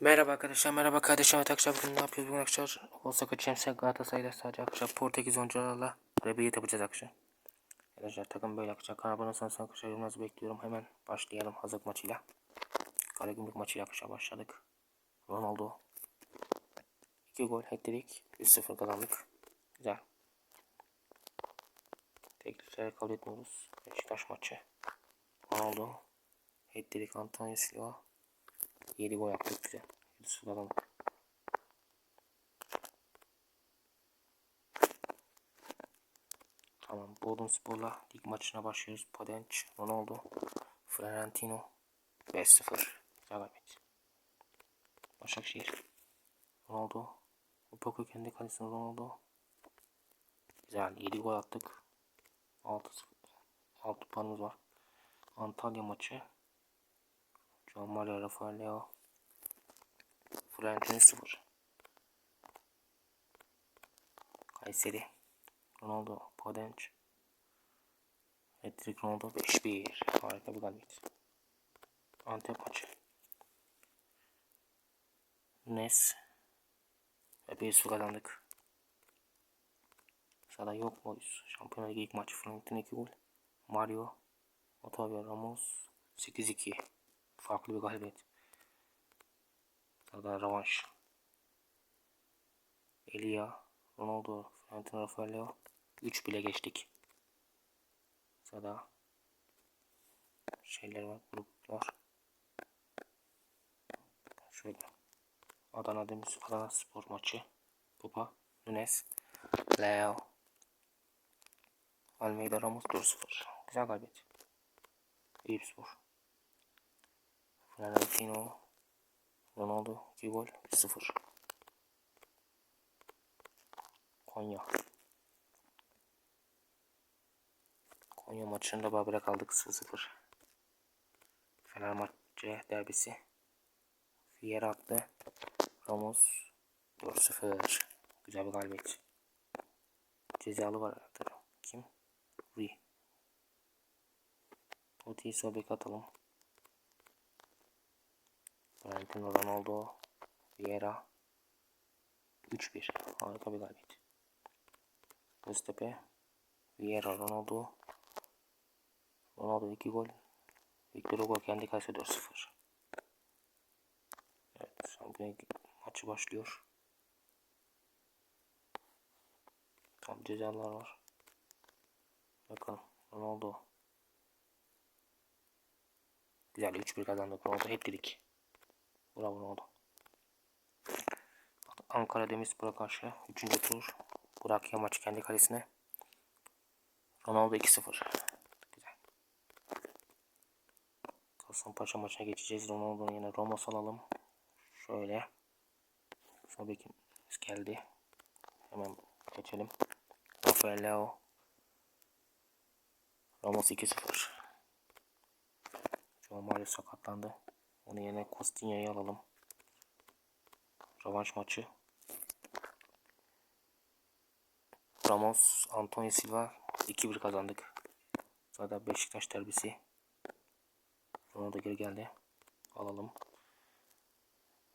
Merhaba arkadaşlar, merhaba kardeşim. Evet arkadaşlar bugün ne yapıyoruz bugün arkadaşlar? Osaka Champions Galatasaray'da sadece arkadaşlar Portekiz oyuncularla rebiyet yapacağız arkadaşlar. Arkadaşlar takım böyle arkadaşlar. Kanabanın son son arkadaşlar yorumlarınızı bekliyorum. Hemen başlayalım hazırlık maçıyla. Karagümrük maçıyla arkadaşlar başladık. Ronaldo. 2 gol hat-trick. 3-0 kazandık. Güzel. Teklifleri kabul etmiyoruz. Beşiktaş maçı. Ronaldo. Hat-trick Antonio Silva. 7 gol yaptık güzel. 7 sıradan. Tamam. Bodrum Spor'la lig maçına başlıyoruz. Padenç, Ronaldo, Florentino 5-0. Güzel galibiyet. Başakşehir. Ronaldo. Upako kendi kalesine Ronaldo. Güzel. 7 gol attık. 6 6 puanımız var. Antalya maçı. John Mario Rafael Leo. Florentino 0. Kayseri. Ronaldo. Podenç. Patrick Ronaldo 5-1. Harika bir galibiyet. Antep maçı. Nes. Bir su kazandık. Sada yok muyuz? Şampiyonlar ilk maçı. Florentino 2 gol. Mario. Otavio Ramos 8-2 farklı bir galibiyet. Daha revanş. Elia, Ronaldo, Florentino Rafaelio 3 bile geçtik. Sada şeyler var, gruplar. Şöyle. Adana Demir, Adana Spor maçı. Kupa, Nunes, Leo, Almeida Ramos 4-0. Güzel galibiyet. İyi bir spor. Florentino Ronaldo 2 gol 0 Konya. Konya maçında babere kaldık 0-0 Fenerbahçe derbisi. Fiyer attı. Ramos 4-0 Güzel bir galibiyet. Cezalı var herhalde. Kim? Rui Toti'yi sobek atalım Valentino Ronaldo, Vieira 3-1. Harika bir galibiyet. Göztepe, Vieira, Ronaldo. Ronaldo 2 gol. Victor Hugo kendi kalesi 4-0. Evet, şampiyon maçı başlıyor. Tam cezalar var. Bakalım Ronaldo. Güzel 3-1 kazandık. Ronaldo hat-trick. Bravo oldu. Ankara Demirspor'a karşı 3. tur. Burak Yamaç kendi kalesine. Ronaldo 2-0. Güzel. Kasımpaşa maçına geçeceğiz. Ronaldo'nun yine Roma alalım. Şöyle. Sol bekimiz geldi. Hemen geçelim. Rafael Leo. Ramos 2-0. Joao Mario sakatlandı. Onun yerine Costinya'yı alalım. Rövanş maçı. Ramos, Antonio Silva 2-1 kazandık. Zaten Beşiktaş derbisi. Ronaldo geri geldi. Alalım.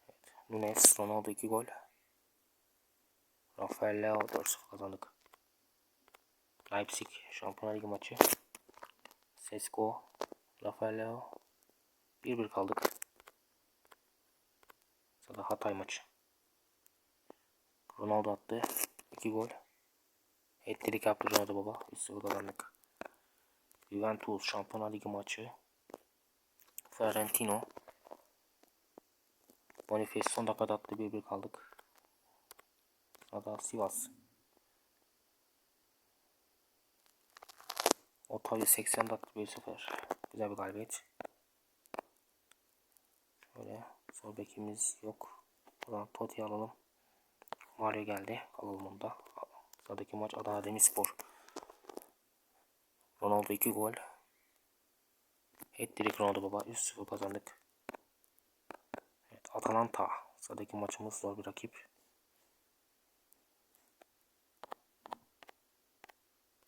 Evet. Nunes, Ronaldo 2 gol. Rafael Leo 4-0 kazandık. Leipzig Şampiyonlar Ligi maçı. Sesko, Rafael Leo 1-1 kaldık. Hatay maçı. Ronaldo attı. 2 gol. Ettirik yaptı Ronaldo baba. 3-0 kazandık. Juventus Şampiyonlar Ligi maçı. Florentino. Boniface son dakikada attı. 1-1 kaldık. Sada Sivas. Otavio 80 dakika 1-0. Güzel bir galibiyet. Şöyle sol bekimiz yok. Buradan Totti alalım. Mario geldi. Alalım onu da. Sıradaki maç Adana Demirspor. Ronaldo 2 gol. Hat-trick Ronaldo baba. 3-0 kazandık. Evet Atalanta. Sıradaki maçımız zor bir rakip.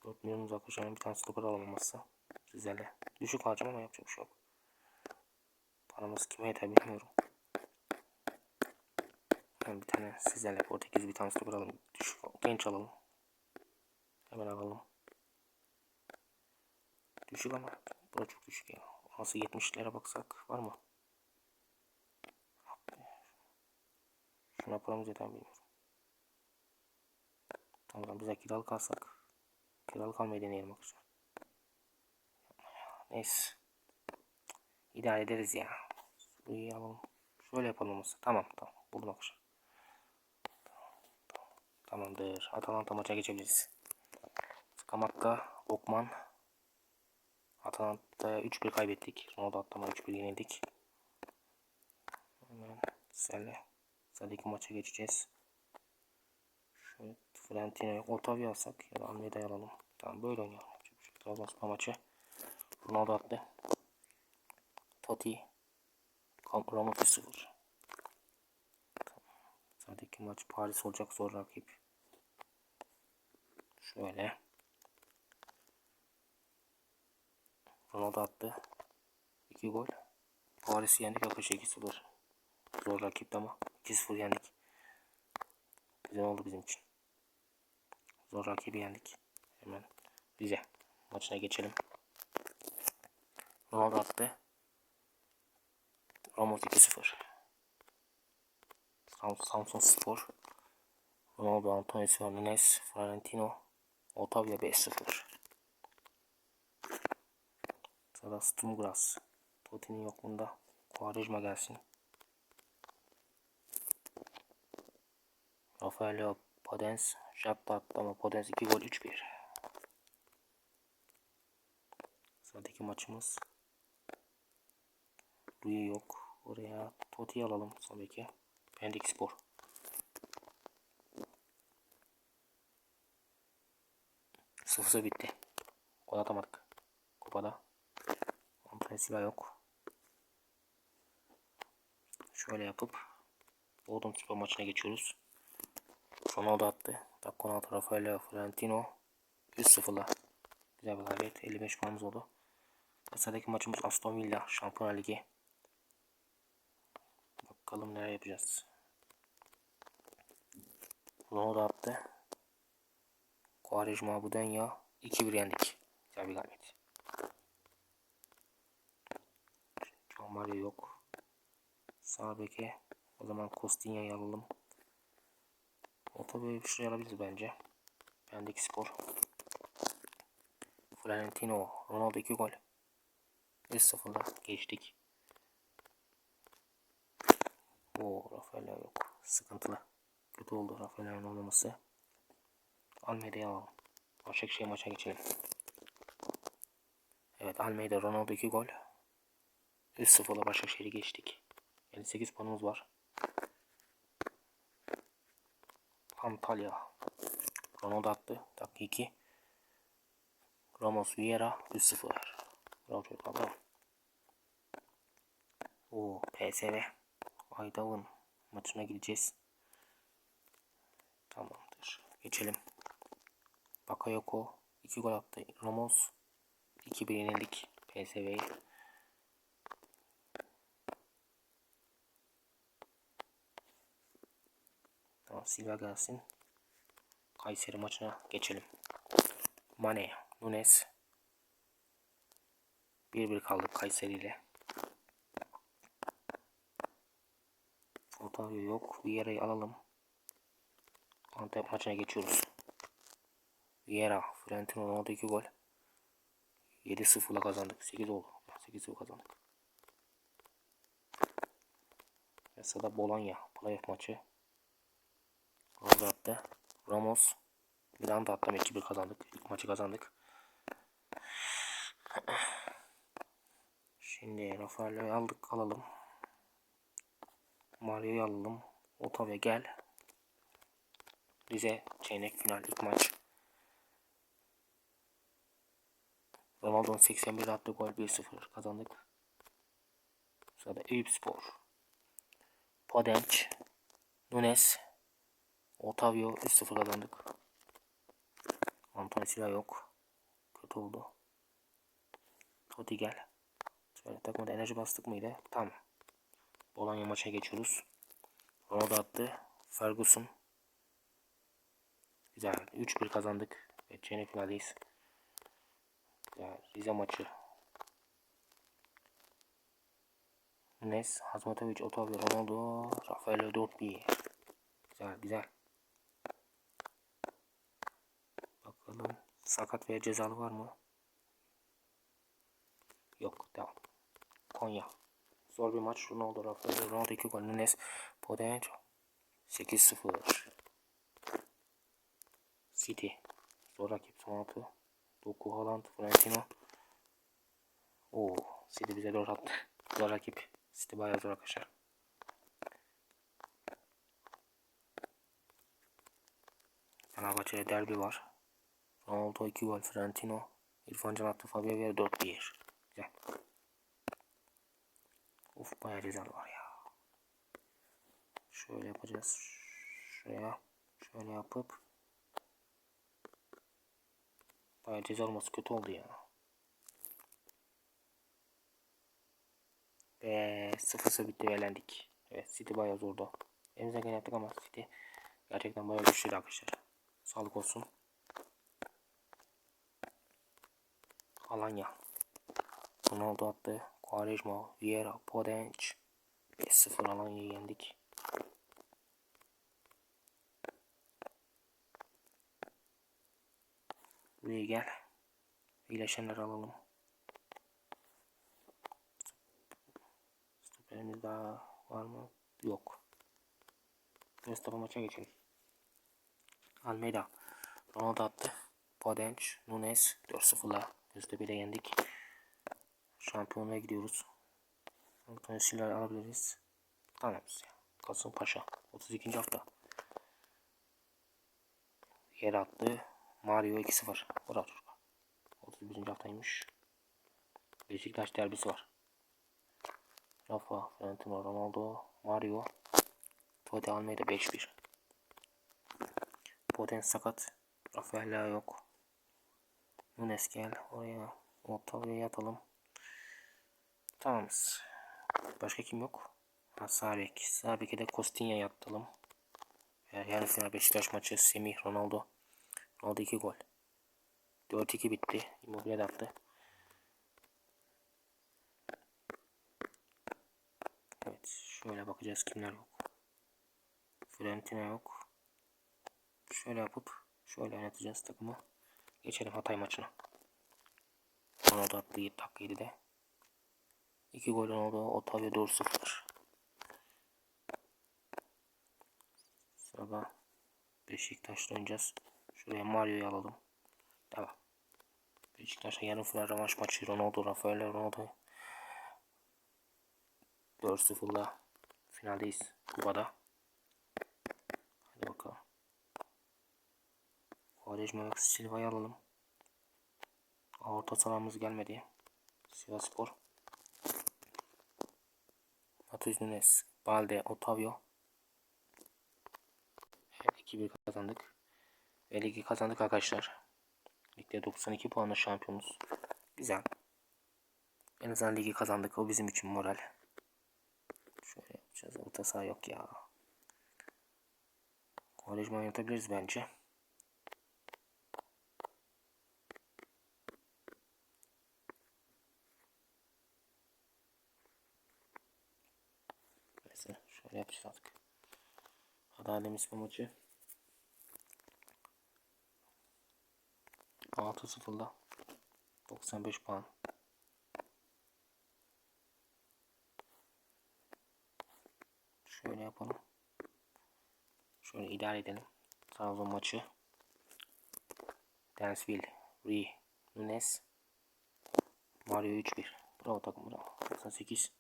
4 milyon uzaklaşan bir tane stoper alamamazsa. Rizeli. Düşük harcama ama yapacak bir şey yok. Paramız kime yeter bilmiyorum. Hemen bir tane sizlerle Portekiz bir tane stoper alalım. Düşük, genç alalım. Hemen alalım. Düşük ama. Bu da çok düşük ya. Nasıl 70'lere baksak var mı? Şuna paramız yeter bilmiyorum. Tamam bize kiralık alsak. Kiralık almayı deneyelim arkadaşlar. Neyse. İdare ederiz ya. Burayı alalım. Şöyle yapalım olsa. Tamam tamam. Buldum arkadaşlar. Tamamdır. Atalanta maça geçebiliriz. Skamakka, Okman. Atalanta'ya 3-1 kaybettik. Ronaldo atlama 3-1 yenildik. Hemen Selle. Sıradaki maça geçeceğiz. Şöyle Florentino'yu Otavio alsak ya da Almeida'yı alalım. Tamam böyle oynayalım. Şu Trabzonspor maçı. Ronaldo attı. Totti. Roma 1-0. Sıradaki maç Paris olacak zor rakip. Şöyle. Ronaldo attı. 2 gol. Paris'i yendik yaklaşık 2-0. Zor rakipti ama 2-0 yendik. Güzel oldu bizim için. Zor rakibi yendik. Hemen Rize maçına geçelim. Ronaldo attı. Ramos 2-0. Sam Samsun Spor. Ronaldo, Antonio Nunes, Florentino, Otavio 5-0. Sırada Stumgras. Totti'nin yokluğunda Quaresma gelsin. Rafael Podens. Jabba attı ama Podens 2 gol 3-1. Sıradaki maçımız. Rui yok. Oraya Totti alalım son beki. Pendik Spor. Sıfır bitti. Gol atamadık. Kupada. Silah yok. Şöyle yapıp Bodrum Spor maçına geçiyoruz. Ronaldo attı. Dakika 16 Rafael Florentino 3-0'la. Güzel bir galibiyet. 55 puanımız oldu. Sıradaki maçımız Aston Villa Şampiyonlar Ligi. Bakalım neler yapacağız. Ronaldo attı. Quaresma Budenya 2-1 yendik. Güzel bir galibiyet. John Mario yok. Sağ beke o zaman Costigna'yı alalım. O tabi bir şey alabiliriz bence. Pendik Spor. Florentino Ronaldo 2 gol. 1-0'da geçtik. O Rafael yok. Sıkıntılı. Kötü oldu Rafael'in olmaması. Almeida'yı alalım. Başakşehir maça geçelim. Evet Almeida Ronaldo 2 gol. 3-0'la Başakşehir'i geçtik. 58 puanımız var. Antalya. Ronaldo attı. Dakika 2. Ramos Vieira 3-0. Bravo çocuklar bravo. Oo PSV. Aydav'ın maçına gideceğiz. Tamamdır. Geçelim. Bakayoko 2 gol attı. Ramos 2-1 yenildik PSV'yi. Tamam Silva gelsin. Kayseri maçına geçelim. Mane, Nunes. 1-1 kaldık Kayseri ile. Otavio yok. Vieira'yı alalım. Antep maçına geçiyoruz. Vieira, Florentino Ronaldo 2 gol. 7-0'la kazandık. 8 oldu. 8-0 kazandık. Mesela Bologna playoff maçı. Ronaldo attı. Ramos. Milan da attı. 2-1 kazandık. İlk maçı kazandık. Şimdi Rafael'i aldık alalım. Mario'yu alalım. Otavia gel. Rize çeyrek final ilk maç. Ronaldo'nun 81 attığı gol 1-0 kazandık. Sırada Eyüp Spor. Podenç. Nunes. Otavio 3-0 kazandık. Antonio Silva yok. Kötü oldu. Totti gel. Şöyle takımda enerji bastık mıydı? Tamam. Bologna maça geçiyoruz. Ronaldo attı. Ferguson. Güzel. 3-1 kazandık. Ve çeyrek finaldeyiz. Güzel. Rize maçı. Nes, Hazmatovic, Otavio, Ronaldo, Rafael 4-1. Güzel güzel. Bakalım. Sakat veya cezalı var mı? Yok. Devam. Konya. Zor bir maç. Ronaldo, Rafael, Ronaldo 2 gol. Nunes, Podenco. 8-0. City. Zor rakip. Son 6. Doku, Haaland, Florentino. Oo, City bize 4 attı. Zor rakip. City bayağı zor arkadaşlar. Fenerbahçe'de derbi var. Ronaldo 2 gol. Florentino. İrfan Can attı. Fabio Vieira 4-1. Güzel. Of bayağı cezalı var ya. Şöyle yapacağız. Şuraya. Şöyle yapıp. Ceza olması kötü oldu ya. Ve 0-0 bitti ve. Evet City bayağı zordu. Elimizden gelen yaptık ama City gerçekten bayağı güçlüydü arkadaşlar. Sağlık olsun. Alanya. Ronaldo attı. Quaresma, Vieira, Podenc. 5-0 Alanya'yı yendik. Buraya gel. İyileşenleri alalım. Stoperimiz daha var mı? Yok. Mustafa maça geçelim. Almeida. Ronaldo attı. Podenc, Nunes 4-0'la Göztepe'yle yendik. Şampiyonluğa gidiyoruz. Antonio Silva'yı alabiliriz. Tamamız ya. Kasımpaşa. 32. hafta. Yer attı. Mario 2-0. Bravo çocuklar. 31. haftaymış. Beşiktaş derbisi var. Rafa, Florentino, Ronaldo, Mario, Totti Almeida 5-1. Poten sakat. Rafael yok. Nunes gel oraya. Otavio'ya atalım. Tamamız. Başka kim yok? Ha, Sabek. Sabek'e de Costinha atalım. Yani final Beşiktaş maçı Semih Ronaldo. Ronaldo 2 gol. 4-2 bitti. Immobile attı. Evet. Şöyle bakacağız kimler yok. Fiorentina yok. Şöyle yapıp şöyle oynatacağız takımı. Geçelim Hatay maçına. Ronaldo attı 7 dakika 7'de. 2 gol oldu. Otavio 4-0. Sırada Beşiktaş'ta oynayacağız. Şuraya Mario'yu alalım. Tamam. Beşiktaş'a yarın final rövanş maçı Ronaldo, Rafael Ronaldo 4-0'la finaldeyiz Kuba'da. Hadi bakalım. Ve Silva'yı alalım. Orta sahamız gelmedi. Sivas Spor. Matheus Nunes, Balde, Otavio. Evet 2-1 kazandık. Ve ligi kazandık arkadaşlar. Ligde 92 puanla şampiyonuz. Güzel. En azından ligi kazandık. O bizim için moral. Şöyle yapacağız. Orta saha yok ya. Kolejman yatabiliriz bence. Neyse şöyle yapacağız artık. Adalet ismi maçı. 6-0'la 95 puan. Şöyle yapalım. Şöyle idare edelim. Trabzon maçı. Dansville, Ri, Nunes, Mario 3-1. Bravo takım bravo. 98.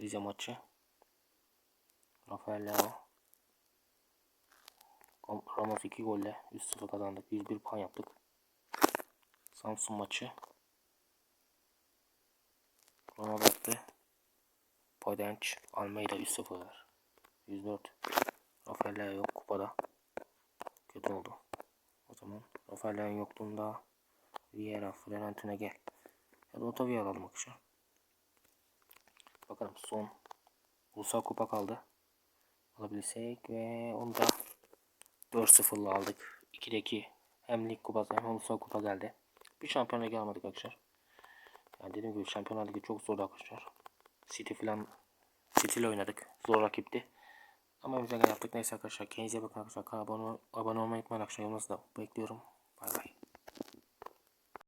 Rize maçı. Rafael Leao. Ramos 2 golle 3-0 kazandık. 101 puan yaptık. Samsun maçı. Ronaldo attı. Podenc, Almeida 3-0. 104. Rafael yok kupada. Kötü oldu. O zaman Rafael yokluğunda Vieira, Florentino gel. Ya da Otavio alalım akşam. Bakalım son Ulusal kupa kaldı. Alabilirsek ve onu da 4-0'la aldık. 2'de 2. Hem lig kupası hem ulusal kupa geldi. Bir şampiyonluğa gelmedik arkadaşlar. Yani dediğim gibi şampiyonlar ligi çok zordu arkadaşlar. City falan City ile oynadık. Zor rakipti. Ama güzel yaptık. Neyse arkadaşlar. Kendinize bakın arkadaşlar. Abone, abone olmayı unutmayın arkadaşlar. Yorumlarınızı da bekliyorum.